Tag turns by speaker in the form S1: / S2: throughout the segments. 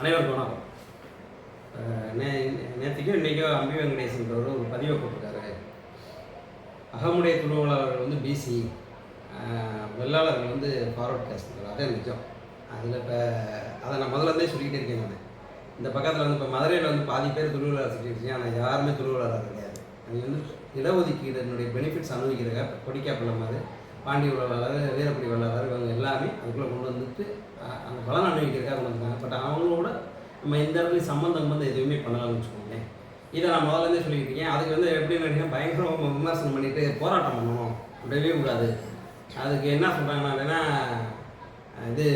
S1: அனைவருக்கும் வணக்கம். நே நேற்றுக்கும் இன்றைக்கோ அம்பி வெங்கடேசன்றவர் ஒரு பதிவை போட்டிருக்காரு. அகமுடைய துருவலாளர்கள் வந்து பிசி வெள்ளாளர்கள் வந்து ஃபார்வர்ட் காஸ்ட் அதே நிஜம். அதில் இப்போ அதை நான் முதல்ல இருந்தே சொல்லிக்கிட்டே இருக்கேன் நான். இந்த பக்கத்தில் வந்து இப்போ மதுரையில் வந்து பாதி பேர் துருவலாளர் சொல்லிட்டு ஆனால் யாருமே துருவலாளர் கிடையாது. அது வந்து இடஒதுக்கீடுனுடைய பெனிஃபிட்ஸ் அனுபவிக்கிறக்க கொடிக்காப்பிள்ள மாதிரி பாண்டி வள்ளலாளர் வீரப்படி வள்ளலாளர் இவங்க எல்லாமே அதுக்குள்ளே கொண்டு வந்துட்டு அந்த பலன் அனுபவிக்கிறதுக்காக கொண்டு வந்தாங்க பட் அவங்களோட நம்ம எந்த இடத்துலையும் சம்மந்தம் வந்து எதுவுமே பண்ணலாம்னு வச்சுக்கோங்களேன். இதை நான் முதல்ல இருந்தே இருக்கேன். அதுக்கு வந்து எப்படி நினைக்கிறேன் பயங்கரமாக விமர்சனம் பண்ணிட்டு போராட்டம் பண்ணணும். விடவே கூடாது. அதுக்கு என்ன சொல்கிறாங்கன்னா இது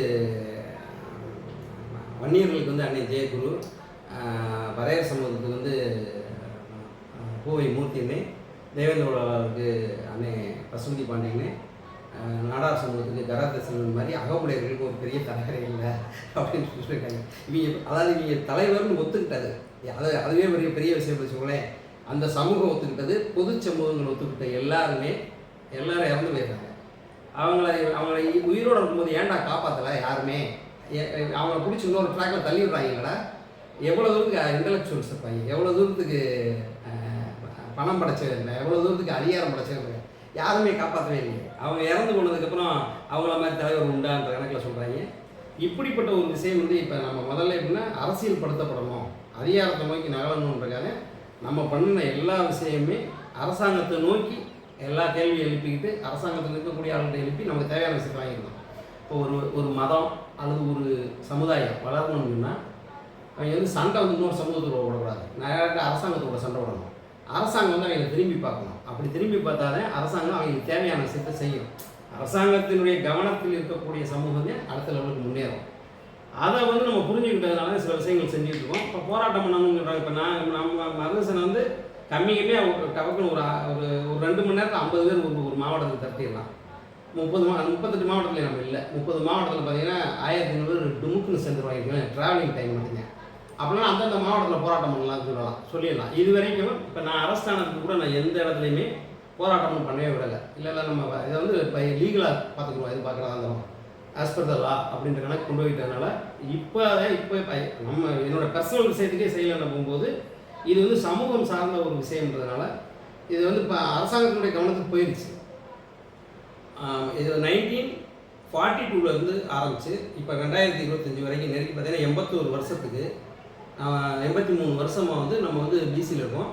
S1: வன்னியர்களுக்கு வந்து அன்னை ஜெயகுரு பரையர் சமூகத்துக்கு வந்து பூவை மூர்த்தினே தேவேந்திர உலகாவுக்கு அன்னை பசுமதி பாண்டியன்னு நாடார் சமூகத்துக்கு கராதசன் மாதிரி அகமுடையர்களுக்கு ஒரு பெரிய தலைவரே இல்லை அப்படின்னு சொல்லியிருக்காங்க. இவங்க அதாவது இவங்க தலைவர்னு ஒத்துக்கிட்டது. அது அதுவே பெரிய பெரிய விஷயம் வச்சுக்கோங்களேன் அந்த சமூகம் ஒத்துக்கிட்டது பொது சமூகங்கள் ஒத்துக்கிட்ட எல்லாருமே எல்லாரும் இறந்து போயிடுறாங்க. அவங்கள அவங்கள உயிரோட இருக்கும்போது ஏன்டா காப்பாற்றலை யாருமே? ஏ- அவங்கள பிடிச்சி இன்னொரு ட்ராக்ல தள்ளி விடுறாங்கடா. எவ்வளோ தூரத்துக்கு இன்டலெக்சுவல்ஸ் இருப்பாங்க. எவ்வளோ தூரத்துக்கு பணம் பணம் படைச்சவங்க எவ்வளோ தூரத்துக்கு அதிகாரம் படைச்சவங்க. யாருமே காப்பாற்றவே இல்லை அவங்க இறந்து போனதுக்கப்புறம் அவங்கள மாதிரி தலைவர் உண்டான்ற கணக்கில் சொல்கிறாங்க இப்படிப்பட்ட ஒரு விஷயம் வந்து இப்போ நம்ம முதல்ல எப்படின்னா அரசியல் படுத்தப்படணும் அதிகாரத்தை நோக்கி நகரணுன்றக்காக நம்ம பண்ணின எல்லா விஷயமுமே அரசாங்கத்தை நோக்கி எல்லா கேள்வியும் எழுப்பிக்கிட்டு அரசாங்கத்தில் இருக்கக்கூடிய ஆளுகிட்ட எழுப்பி நமக்கு தேவையான விஷயத்தை வாங்கியிருந்தோம் இப்போ ஒரு ஒரு மதம் அல்லது ஒரு சமுதாயம் வளரணும்னா அவங்க வந்து சண்டை வந்து இன்னொரு சமூகத்தோட விடக்கூடாது நேராக அரசாங்கத்தோட சண்டை விடணும் அரசாங்கம் வந்து அவங்களை திரும்பி பார்க்கணும். அப்படி திரும்பி பார்த்தாலே அரசாங்கம் அவங்களுக்கு தேவையான விஷயத்தை செய்யும். அரசாங்கத்தினுடைய கவனத்தில் இருக்கக்கூடிய சமூகமே அடுத்த லெவலுக்கு முன்னேறும். அதை வந்து நம்ம புரிஞ்சுக்கிட்டதுனால சில விஷயங்கள் செஞ்சுட்டு இருக்கோம். இப்போ போராட்டம் பண்ணணுங்கிறாங்க. இப்போ நான் நம்ம மருதசனை வந்து கம்மி கம்மியாக ஒரு டபக்குன்னு ஒரு ஒரு ஒரு ரெண்டு மணி நேரத்தில் ஐம்பது பேர் ஒரு ஒரு மாவட்டத்துக்கு தட்டிடலாம். முப்பது மா முப்பத்தெட்டு மாவட்டத்தில் நம்ம இல்லை. முப்பது மாவட்டத்தில் பார்த்தீங்கன்னா ஆயிரத்தி ஐநூறு டுமுக்குன்னு சேர்ந்துருவாங்க. ட்ராவலிங் டைம் மட்டுங்க அப்படின்னா அந்தந்த மாவட்டத்தில் போராட்டம் பண்ணலாம் சொல்லலாம். சொல்லிடலாம். இது வரைக்கும் இப்போ நான் அரசாங்கத்துக்கு கூட நான் எந்த இடத்துலையுமே போராட்டமும் பண்ணவே விடலை. இல்லை இல்லை நம்ம இதை வந்து இப்போ லீகலாக பார்த்துக்குவோம் இது பார்க்குறதா இருந்தாலும். ஆஸ் பர் த லா அப்படின்ற கணக்கு கொண்டு போயிட்டதுனால இப்போ இப்போ நம்ம என்னோட பர்சனல் விஷயத்துக்கே செய்யலைன்னு போகும்போது இது வந்து சமூகம் சார்ந்த ஒரு விஷயம்ன்றதுனால இது வந்து இப்போ அரசாங்கத்தினுடைய கவனத்துக்கு போயிடுச்சு இது நைன்டீன் ஃபார்ட்டி டூலேருந்து ஆரம்பிச்சு இப்போ ரெண்டாயிரத்தி இருபத்தஞ்சி வரைக்கும் நெருக்கி பார்த்தீங்கன்னா எண்பத்தோரு வருஷத்துக்கு எண்பத்தி மூணு வருஷமாக வந்து நம்ம வந்து பிசியில் இருக்கோம்.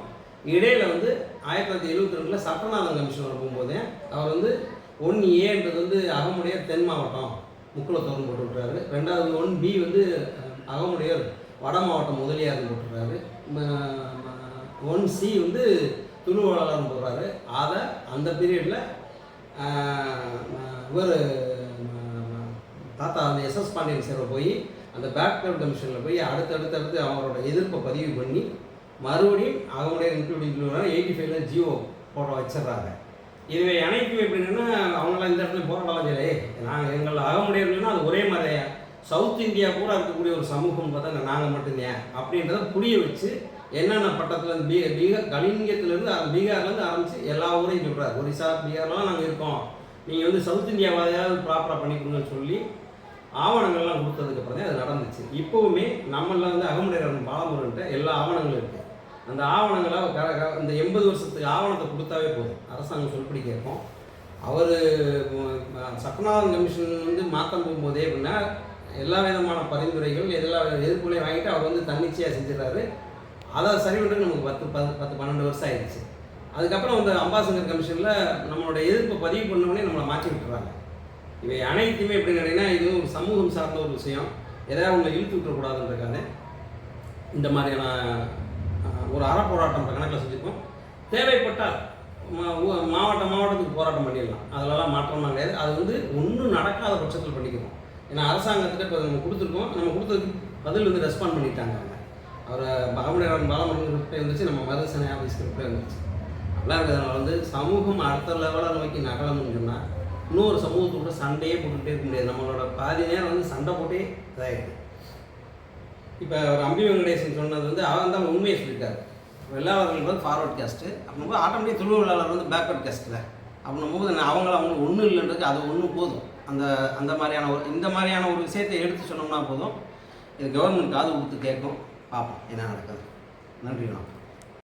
S1: இடையில வந்து ஆயிரத்தி தொள்ளாயிரத்தி எழுபத்தி ரெண்டில் சட்டநாதன் கமிஷன் வரும்போதே அவர் வந்து ஒன் ஏன்றது வந்து அகமுடைய தென் மாவட்டம் முக்குளத்தோர்னு போட்டு விட்றாரு ரெண்டாவது ஒன் பி வந்து அகமுடையர் அகமுடையார் வட மாவட்டம் முதலியார் போட்டுறாரு ஒன் சி வந்து துருவலாளர்னு போடுறாரு. அதை அந்த பீரியடில் இவர் தாத்தா அந்த எஸ்எஸ் பாண்டியன் சேர போய் அந்த பேக்வர்ட் கமிஷனில் போய் அடுத்தடுத்து அடுத்து அவங்களோட எதிர்ப்பை பதிவு பண்ணி மறுபடியும் அவங்களுடைய இன்க்ளூடிங் எயிட்டி ஃபைவ்ல ஜியோ போட வச்சிடுறாங்க. இதுவே அனைத்தும் எப்படின்னா அவங்களாம் இந்த இடத்துல போராடலாம் சரி நாங்கள் எங்கள் அகமுடையவர்கள்னா அது ஒரே மாதிரியா? சவுத் இந்தியா கூட இருக்கக்கூடிய ஒரு சமூகம் பார்த்தா நாங்கள் மட்டும்தான். அப்படின்றத புரிய வச்சு என்னென்ன பட்டத்தில் பீ பீகார் கலிங்கத்துலேருந்து பீகார்லேருந்து ஆரம்பித்து எல்லா ஊரையும் சொல்கிறார் ஒரிசா பீகார்லாம் நாங்கள் இருக்கோம். நீங்கள் வந்து சவுத் இந்தியாவாதையாவது ப்ராப்பராக பண்ணிக்கணும்னு சொல்லி ஆவணங்கள்லாம் கொடுத்ததுக்கப்புறம் தான் அது நடந்துச்சு. இப்போவுமே நம்மளில் வந்து அகமுடையரன் பாலமுருகன்ட்ட எல்லா ஆவணங்களும் இருக்குது அந்த ஆவணங்களை கர க- இந்த எண்பது வருஷத்துக்கு ஆவணத்தை கொடுத்தாவே போதும். அரசாங்கம் சொல்படி கேட்கும். அவர் சத்யநாதன் கமிஷன் வந்து மாற்றம் போகும்போதே அப்படின்னா எல்லா விதமான பரிந்துரைகள் எல்லா எதிர்ப்புகளையும் வாங்கிட்டு அவர் வந்து தன்னிச்சையாக செஞ்சிடறாரு. அதை சரி பண்ணுறது நமக்கு பத்து பத்து பத்து பன்னெண்டு வருஷம் ஆயிடுச்சு. அதுக்கப்புறம் வந்து அம்பாசங்கர் கமிஷனில் நம்மளோட எதிர்ப்பை பதிவு பண்ண நம்மளை மாற்றி விட்டுறாங்க. இவை அனைத்துமே எப்படி கேட்டிங்கன்னா இது ஒரு சமூகம் சார்ந்த ஒரு விஷயம். எதாவது உங்களை இழுத்து விட்டுறக்கூடாதுன்றக்காக இந்த மாதிரியான ஒரு அறப்போராட்டம் கணக்கில் செஞ்சுருக்கோம். தேவைப்பட்டால் மா- மாவட்ட மாவட்டத்துக்கு போராட்டம் பண்ணிடலாம். அதிலலாம் மாற்றம்லாம் கிடையாது. அது வந்து ஒன்றும் நடக்காத பட்சத்தில் பண்ணிக்கிறோம். ஏன்னா அரசாங்கத்திட்ட இப்போ நம்ம கொடுத்துருக்கோம். நம்ம கொடுத்ததுக்கு பதில் வந்து ரெஸ்பாண்ட் பண்ணிட்டாங்க அவங்க. அவர் பகமுடையவன் பாலமுருகன் குரூப்பே வந்துச்சு நம்ம மருதசனை ஆஃபீஸ் குரூப்பே வந்துச்சு அப்படிலாம் இருக்கிறதுனால வந்து சமூகம் அடுத்த லெவலில் நோக்கி நகலணும்னு சொன்னால் இன்னொரு சமூகத்தோட சண்டையே போட்டுக்கிட்டே இருக்க முடியாது. நம்மளோட பாதி நேரம் வந்து சண்டை போட்டே இதாகிடுது இப்போ ஒரு அம்பி வெங்கடேசன் சொன்னது வந்து அவன் தான் உண்மையை சொல்லியிருக்காரு வெள்ளாளர்கள் வந்து ஃபார்வர்ட் கேஸ்ட்டு அப்படிங்கும்போது ஆட்டோமேட்டிக் திருவள்ளாளர் வந்து பேக்வர்ட் கேஸ்ட்டில் அப்படின்னும்போது நான் அவங்கள அவங்களுக்கு ஒன்றும் இல்லைன்றது அது ஒன்று போதும். அந்த அந்த மாதிரியான ஒரு இந்த மாதிரியான ஒரு விஷயத்தை எடுத்து சொன்னோம்னா போதும். இது கவர்மெண்ட் காது கொடுத்து கேட்கும். பார்ப்போம். என்ன நடக்குது. நன்றி வணக்கம்.